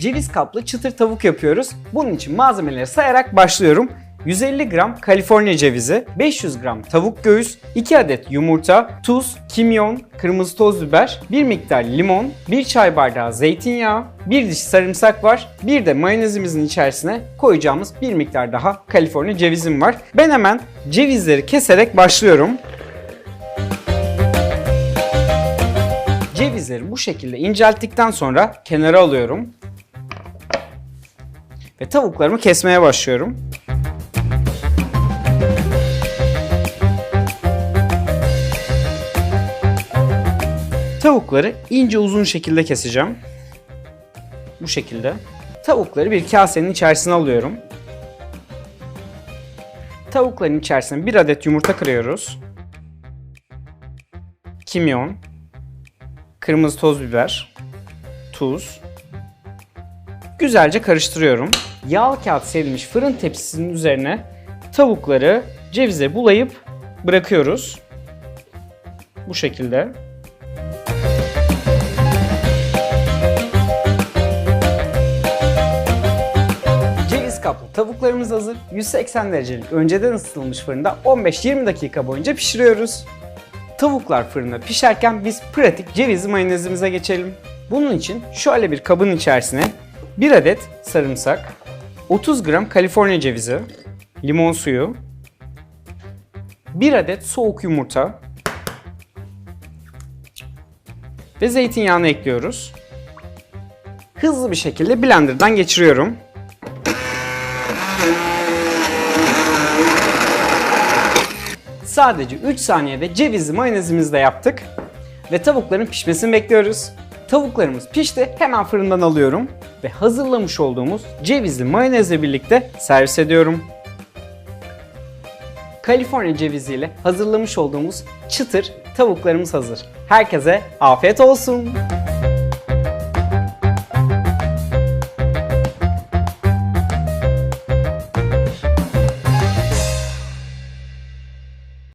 ceviz kaplı çıtır tavuk yapıyoruz. Bunun için malzemeleri sayarak başlıyorum. 150 gram Kaliforniya cevizi, 500 gram tavuk göğüs, 2 adet yumurta, tuz, kimyon, kırmızı toz biber, 1 miktar limon, 1 çay bardağı zeytinyağı, 1 diş sarımsak var. Bir de mayonezimizin içerisine koyacağımız bir miktar daha Kaliforniya cevizim var. Ben hemen cevizleri keserek başlıyorum. Cevizleri bu şekilde incelttikten sonra kenara alıyorum. Ve tavuklarımı kesmeye başlıyorum. Tavukları ince uzun şekilde keseceğim. Bu şekilde. Tavukları bir kasenin içerisine alıyorum. Tavukların içerisine bir adet yumurta kırıyoruz. Kimyon, kırmızı toz biber, tuz. Güzelce karıştırıyorum. Yağ kağıt serilmiş fırın tepsisinin üzerine tavukları cevize bulayıp bırakıyoruz. Bu şekilde. Ceviz kaplı tavuklarımız hazır. 180 derecelik önceden ısıtılmış fırında 15-20 dakika boyunca pişiriyoruz. Tavuklar fırında pişerken biz pratik cevizli mayonezimize geçelim. Bunun için şöyle bir kabın içerisine 1 adet sarımsak, 30 gram Kaliforniya cevizi, limon suyu, 1 adet soğuk yumurta ve zeytinyağını ekliyoruz. Hızlı bir şekilde blenderdan geçiriyorum. Sadece 3 saniyede cevizli mayonezimizi de yaptık. Ve tavukların pişmesini bekliyoruz. Tavuklarımız pişti. Hemen fırından alıyorum. Ve hazırlamış olduğumuz cevizli mayonezle birlikte servis ediyorum. Kaliforniya ceviziyle hazırlamış olduğumuz çıtır tavuklarımız hazır. Herkese afiyet olsun.